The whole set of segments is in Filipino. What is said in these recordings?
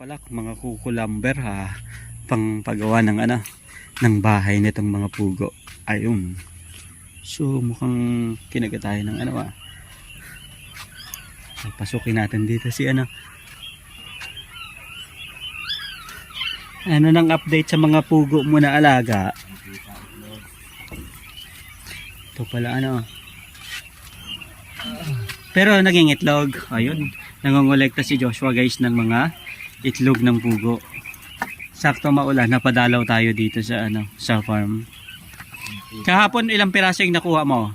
palak mga kukulamber ha? Pang paggawa ng ano ng bahay nitong mga pugo. Ayun. So mukhang kinaga tayo ng ano ah. Pasukin natin dito si ano ano nang update sa mga pugo mo na alaga? Ito pala ano pero naging itlog. Ayun. Nangongolekta si Joshua guys ng mga itlog ng pugo. Sakto maulan, napadalaw tayo dito sa ano, sa farm. Kahapon ilang piraso yung nakuha mo?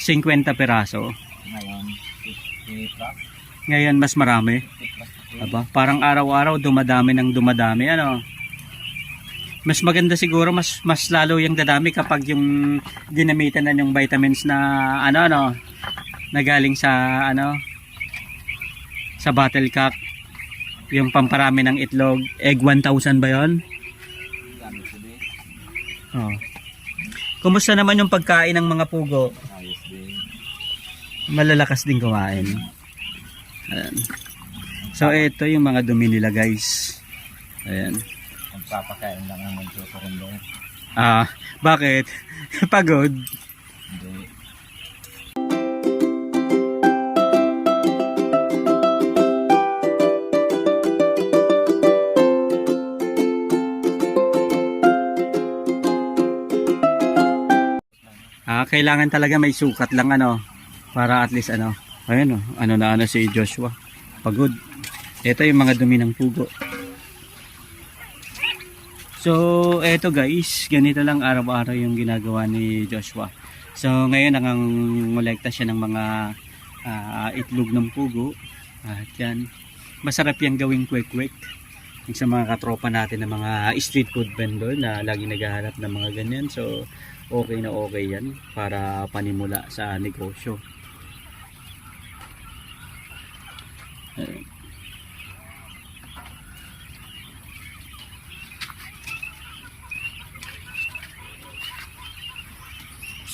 50 piraso. Ngayon, 50 plus, Ngayon mas marami. 50 Aba, parang araw-araw dumadami ng dumadami ano. Mas maganda siguro mas mas lalo yung dadami kapag yung ginamitan na yung vitamins na ano ano na galing sa ano sa bottle cap yung pamparami ng itlog egg 1000 ba yon? Oh. Kumusta naman yung pagkain ng mga pugo? Ayos din. Malalakas din kumain. Ayan. So ito yung mga dumi nila guys. Ayan. Magpapakain lang ang magsusurin doon. Ah, bakit? Pagod. Hindi. Kailangan talaga may sukat lang ano para at least ano. Ayun oh, ano na ano si Joshua. Pagod. Ito yung mga dumi ng pugo. So, eto guys, ganito lang araw-araw yung ginagawa ni Joshua. So, ngayon nangangolekta siya ng mga ah, itlog ng pugo. At yan, masarap yung gawing. Yung sa mga katropa natin ng mga street food vendor na lagi naghahanap ng mga ganyan. So, okay na okay yan para panimula sa negosyo.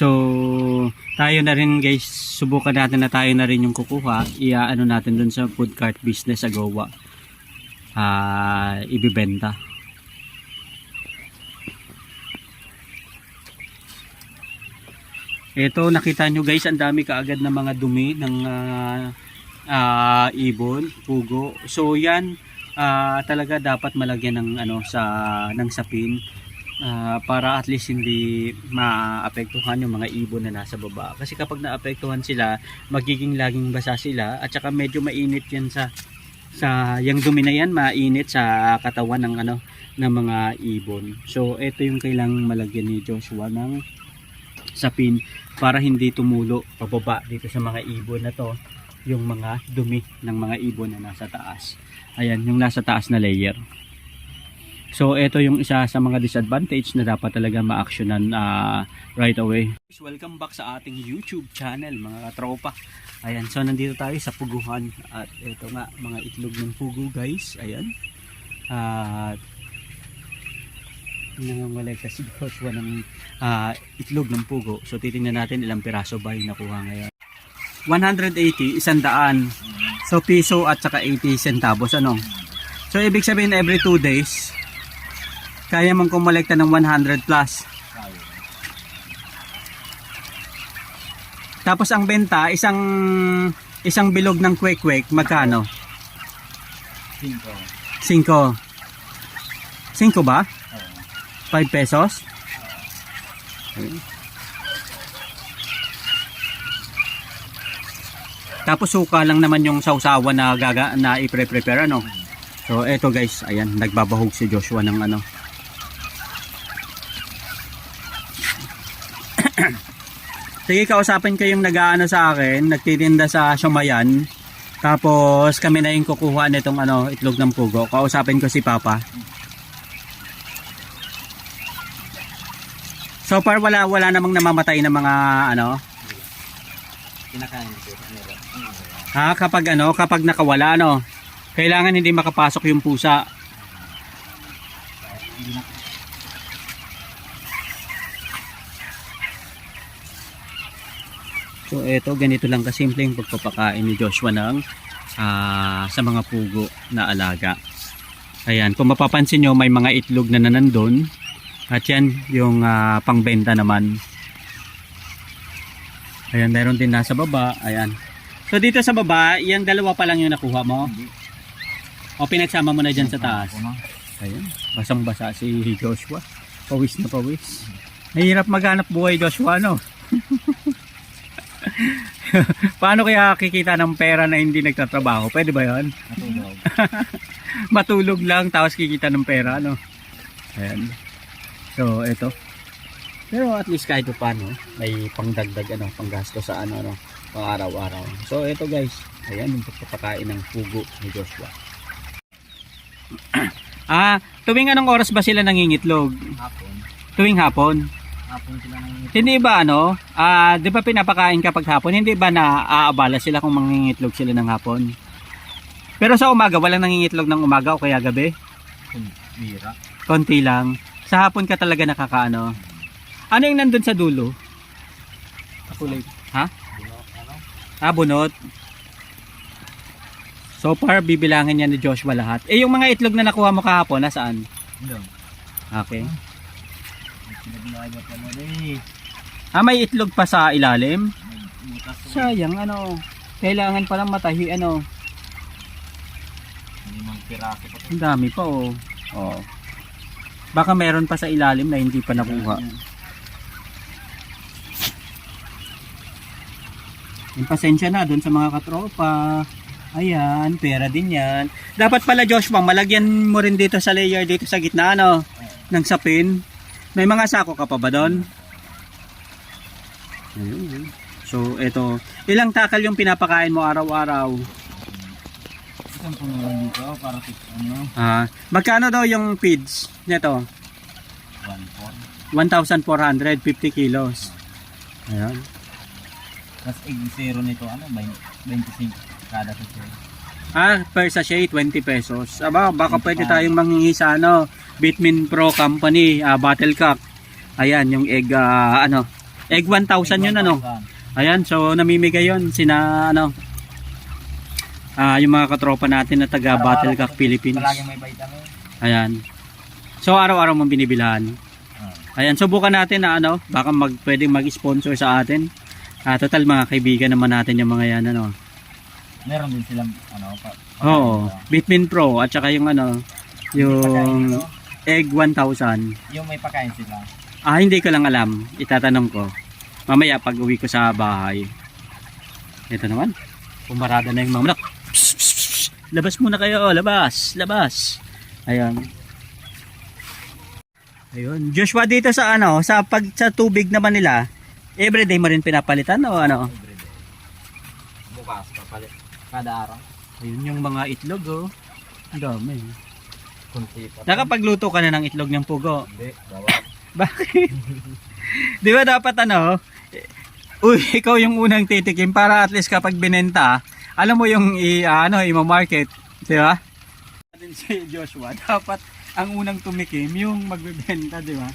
So, tayo na rin guys, subukan natin na tayo na rin yung kukuha. Iaano natin dun sa food cart business sa Goa. Ah, ibibenta. Ito nakita nyo guys, ang dami kaagad ng mga dumi ng ah, ah, ibon, pugo. So yan ah, talaga dapat malagyan ng ano sa ng sapin ah, para at least hindi maapektuhan yung mga ibon na nasa baba. Kasi kapag naapektuhan sila, magiging laging basa sila at saka medyo mainit yan sa sa yung dumi na yan mainit sa katawan ng ano ng mga ibon. So ito yung kailangang malagyan ni Joshua ng sapin para hindi tumulo pababa dito sa mga ibon na to yung mga dumi ng mga ibon na nasa taas. Ayan, yung nasa taas na layer. So ito yung isa sa mga disadvantage na dapat talaga ma-actionan ah, right away. Welcome back sa ating YouTube channel mga katropa. Ayan, so nandito tayo sa puguhan at ito nga mga itlog ng pugo guys. Ayan. At nangangalekta si Joshua ng ah, itlog ng pugo. So titingnan natin ilang piraso ba yung nakuha ngayon. 180, isang daan. So piso at saka 80 centavos ano. So ibig sabihin every 2 days kaya mong kumolekta ng 100 plus. Tapos ang benta isang isang bilog ng kwek kwek magkano? 5. 5. 5 ba? Oo. 5 pesos? Tapos suka lang naman yung sausawa na gaga na i-prepare ano. So eto guys, ayan nagbabahog si Joshua ng ano. Sige, kausapin ko yung nag-aano sa akin, nagtitinda sa Shumayan. Tapos kami na yung kukuha nitong ano, itlog ng pugo. Kausapin ko si Papa. So far wala wala namang namamatay na mga ano, Kinakain ko. Ha kapag ano, kapag nakawala ano, kailangan hindi makapasok yung pusa. So eto ganito lang kasimple yung pagpapakain ni Joshua ng ah, sa mga pugo na alaga. Ayan, kung mapapansin nyo, may mga itlog na nanandun. At yan, yung ah, pangbenta naman. Ayan, meron din nasa baba. Ayan. So dito sa baba, yung dalawa pa lang yung nakuha mo. Hindi. O pinagsama mo na dyan sa taas. Ayan, basang-basa si Joshua. Pawis na pawis. Mahirap maghanap buhay Joshua, no? Paano kaya kikita ng pera na hindi nagtatrabaho? Pwede ba yan? Natulog. Matulog lang tapos kikita ng pera, no? Ayan. So, eto. Pero at least kahit pa paano, may pangdagdag, ano, panggasto sa ano, ano, pang araw-araw. So, eto guys. Ayan, yung pagpapakain ng pugo ni Joshua. ah, tuwing anong oras ba sila nangingitlog? Hapon. Tuwing hapon? Hapon sila nang Hindi ba ano, ah, 'di ba pinapakain kapag hapon, hindi ba na aabala sila kung mangingitlog sila ng hapon? Pero sa umaga walang nangingitlog ng umaga o kaya gabi, bira. konti lang. Sa hapon ka talaga nakakaano. Ano yung nandun sa dulo? Kulay. Ha? Ano? Ah, bunot. So far, bibilangin niya ni Joshua lahat. Eh, yung mga itlog na nakuha mo kahapon, nasaan? Doon. Okay. Pa. Ah, may itlog pa sa ilalim? Sayang, ano. Kailangan palang matahi, ano. Limang piraso pa. Ang dami pa oh. Oh. Baka meron pa sa ilalim na hindi pa nakuha. Yung pasensya na doon sa mga katropa. Ayan, pera din yan. Dapat pala Joshua, malagyan mo rin dito sa layer dito sa gitna ano, ng sapin. May mga sako ka pa ba doon? So, ito. Ilang takal yung pinapakain mo araw-araw? Isang puno lang dito para sa ano, Ah, magkano daw yung feeds nito? 1 4. 1,450 kilos. Ayan. Tapos egg zero nito, ano, 20 25 kada sa share. Ah, per sachet, 20 pesos. Aba, baka pwede tayong manghingi sa ano, Bitmin Pro Company, ah, Battle Cock. Ayan, yung egg, ah, ano, egg 1,000 yun, ano. Ayan, so namimigay yun, sina, ano, ah, yung mga katropa natin na taga Battle Cock Philippines. Palaging may vitamin. Ayan. So, araw-araw mong binibilhan. Ah. Ayan, subukan natin na ano, baka mag, pwedeng mag-sponsor sa atin. Ah, total mga kaibigan naman natin yung mga yan, ano. Meron din silang ano, pa, Oo, Bitmin Pro at saka yung ano, yung Egg 1000. yung may pakain sila. Ah, hindi ko lang alam. Itatanong ko. Mamaya pag uwi ko sa bahay. Ito naman. Pumarada na yung mga Labas muna kayo. Labas. Labas. Ayan. Ayun. Joshua dito sa ano, sa pag sa tubig naman nila, everyday mo rin pinapalitan o ano? Everyday. Bukas, papalit. Kada araw. Ayun yung mga itlog oh. Ang dami. Kunti pa. Nakapagluto ka na ng itlog ng pugo. Hindi, bawal. Bakit? Di ba dapat ano, uy, ikaw yung unang titikim para at least kapag binenta, alam mo yung i, ah, ano, i-market, di ba? Din si Joshua, dapat ang unang tumikim yung magbebenta, di ba?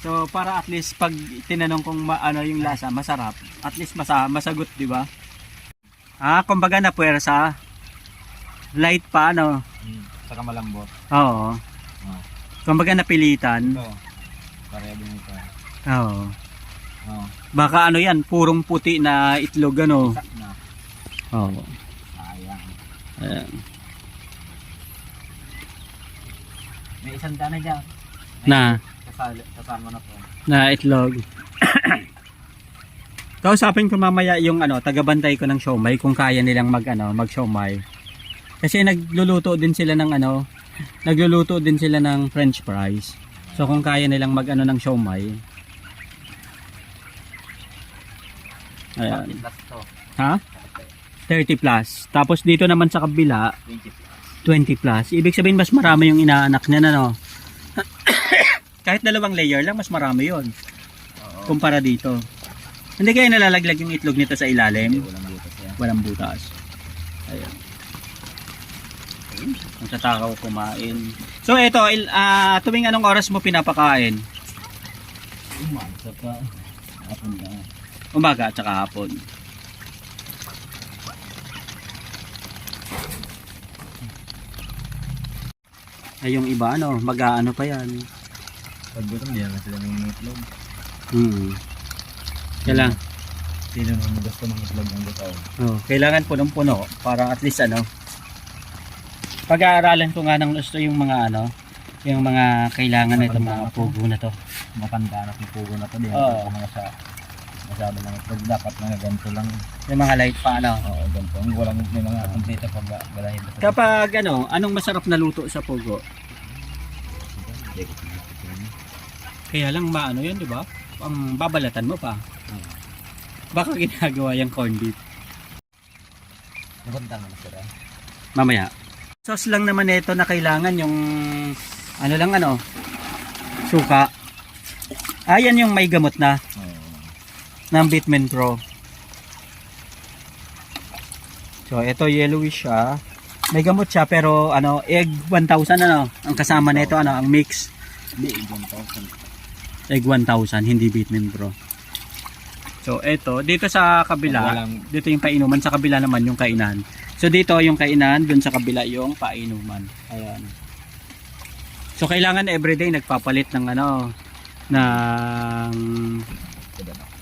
So para at least pag tinanong kung ma, ano yung lasa, masarap, at least masa, masagot, di ba? Ah, kumbaga na puwersa. Light pa, ano? Hmm. Saka malambot. Oo. Oh. Kumbaga napilitan. Ito. Pareho din ito. Oo. Oh. Baka ano yan, purong puti na itlog ano. Isak na. Oo. Sayang. Ayan. May isang daan na dyan. Na, Kasali, kasama na po. na itlog. Kausapin ko mamaya yung ano, tagabantay ko ng siomay kung kaya nilang mag ano, mag siomay. Kasi nagluluto din sila ng ano, nagluluto din sila ng french fries. So kung kaya nilang mag ano ng siomay. Ayan. Ha? 30 plus. Tapos dito naman sa kabila, 20 plus. 20 plus. Ibig sabihin mas marami yung inaanak niya na no. Kahit dalawang layer lang, mas marami yon Oo. kumpara dito. Hindi kaya nalalaglag yung itlog nito sa Hindi, ilalim. walang butas yan. Walang butas. Ayan. Ang tatakaw kumain. So ito, il, ah, tuwing anong oras mo pinapakain? Umansa pa. Apon na. Umaga at saka hapon. Ay yung iba ano, mag-aano pa yan. Pag gutom, di naman sila ng itlog. Hmm. Kailangan, Sino naman gusto ng itlog ng gutom? oh, kailangan punong-puno para at least ano. Pag-aaralan ko nga ng gusto yung mga ano, yung mga kailangan na itong mga pugo na to. Na yung pugo na to. Di Oo. naman mga sa masyado ng itlog. Dapat mga ganito lang. Yung mga light pa ano. Oo, ganito. Ang walang may mga kumpleto pag galahin. Kapag ano, anong masarap na luto sa pugo? Kaya lang maano yan, di ba? Ang babalatan mo pa. Baka ginagawa yung corned beef. Maganda naman sila. Mamaya. Sauce lang naman ito na kailangan yung ano lang ano, suka. Ayan yung may gamot na. Ng Bitmin Pro. So ito yellowish siya. May gamot siya pero ano, egg 1000 ano, ang kasama nito ano, ang mix. Hindi, ganito. Egg 1000, hindi Bitmin Pro. So ito, dito sa kabila, dito yung painuman, sa kabila naman yung kainan. So dito yung kainan, dun sa kabila yung painuman. Ayan. So kailangan everyday nagpapalit ng ano ng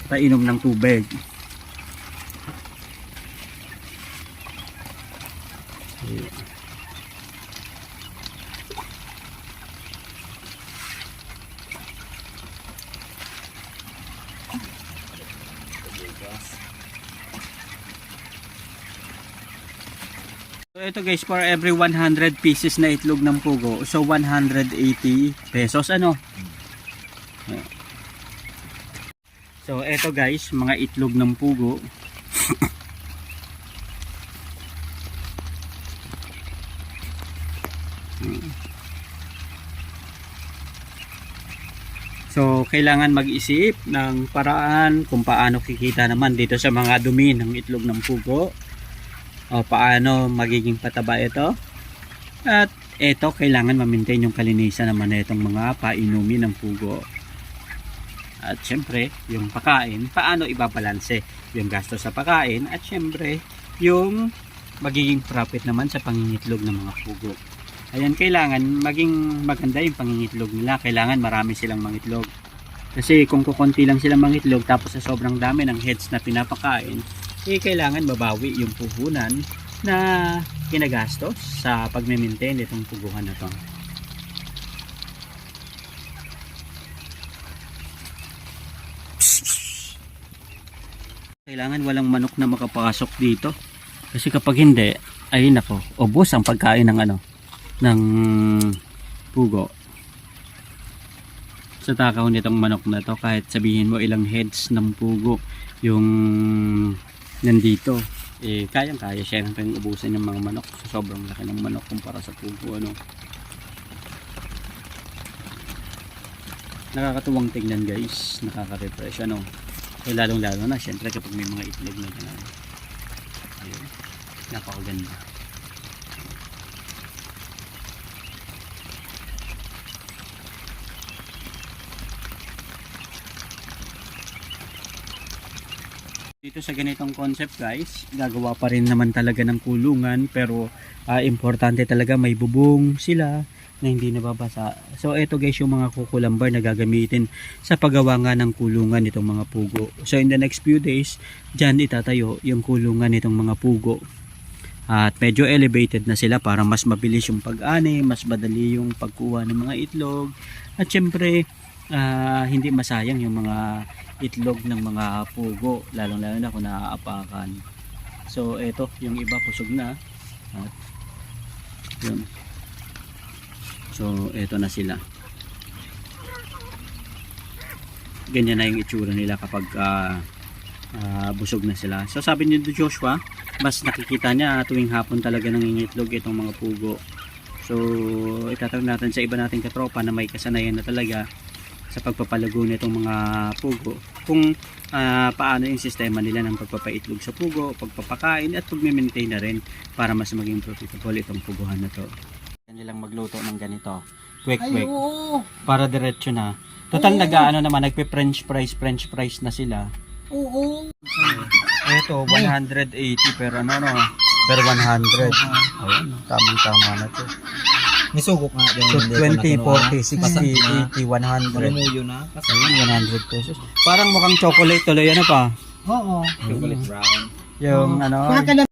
painom ng tubig. So ito guys, for every 100 pieces na itlog ng pugo, so 180 pesos ano. So ito guys, mga itlog ng pugo. So, kailangan mag-isip ng paraan kung paano kikita naman dito sa mga dumi ng itlog ng pugo o paano magiging pataba ito. At ito, kailangan ma-maintain yung kalinisan naman na itong mga painumin ng pugo. At syempre, yung pakain, paano ibabalanse yung gasto sa pakain at syempre, yung magiging profit naman sa pangingitlog ng mga pugo. Ayan, kailangan maging maganda yung pangingitlog nila. Kailangan marami silang mangitlog. Kasi kung kukunti lang silang mangitlog tapos sa sobrang dami ng heads na pinapakain, eh kailangan mabawi yung puhunan na ginagastos sa pagme-maintain itong puguhan na to. Kailangan walang manok na makapasok dito. Kasi kapag hindi, ay nako, ubos ang pagkain ng ano, ng pugo. Sa takaw nitong manok na to, kahit sabihin mo ilang heads ng pugo yung nandito, eh kayang kaya siya ng ubusin ng mga manok. So, sobrang laki ng manok kumpara sa pugo. Ano. Nakakatuwang tingnan guys, nakaka-refresh ano. Eh, lalong lalo na syempre kapag may mga itlog na gano'n. Ayun, napakaganda. Dito sa ganitong concept guys, gagawa pa rin naman talaga ng kulungan pero ah, importante talaga may bubong sila na hindi nababasa. So ito guys yung mga kukulambar na gagamitin sa paggawa ng kulungan nitong mga pugo. So in the next few days, dyan itatayo yung kulungan nitong mga pugo. At medyo elevated na sila para mas mabilis yung pag-ani, mas madali yung pagkuha ng mga itlog. At syempre, ah, hindi masayang yung mga itlog ng mga pugo, lalong lalo na kung naaapakan. So ito, yung iba pusog na. At yun. So ito na sila. Ganyan na yung itsura nila kapag ah, ah, busog na sila. So sabi ni Joshua, mas nakikita niya tuwing hapon talaga nangingitlog itong mga pugo. So itatanong natin sa iba nating katropa na may kasanayan na talaga sa pagpapalago nitong mga pugo kung ah, paano yung sistema nila ng pagpapaitlog sa pugo, pagpapakain at pagme-maintain na rin para mas maging profitable itong puguhan na to. Yan nilang magluto ng ganito. Quick quick. oo. Para diretso na. Total Oo. nag-ano naman nagpe-french fries, french fries na sila. Oo. Ito 180 pero ano no, per 100. Ayun, tamang tama na to. May sugok nga din. So, hindi ko 20, na kinuha. 40, 60, 80, 100. Malumuyo na. Kasi Ayan, 100 pesos. Parang mukhang chocolate tuloy. Ano pa? Oo. chocolate brown. Yung ano, Baka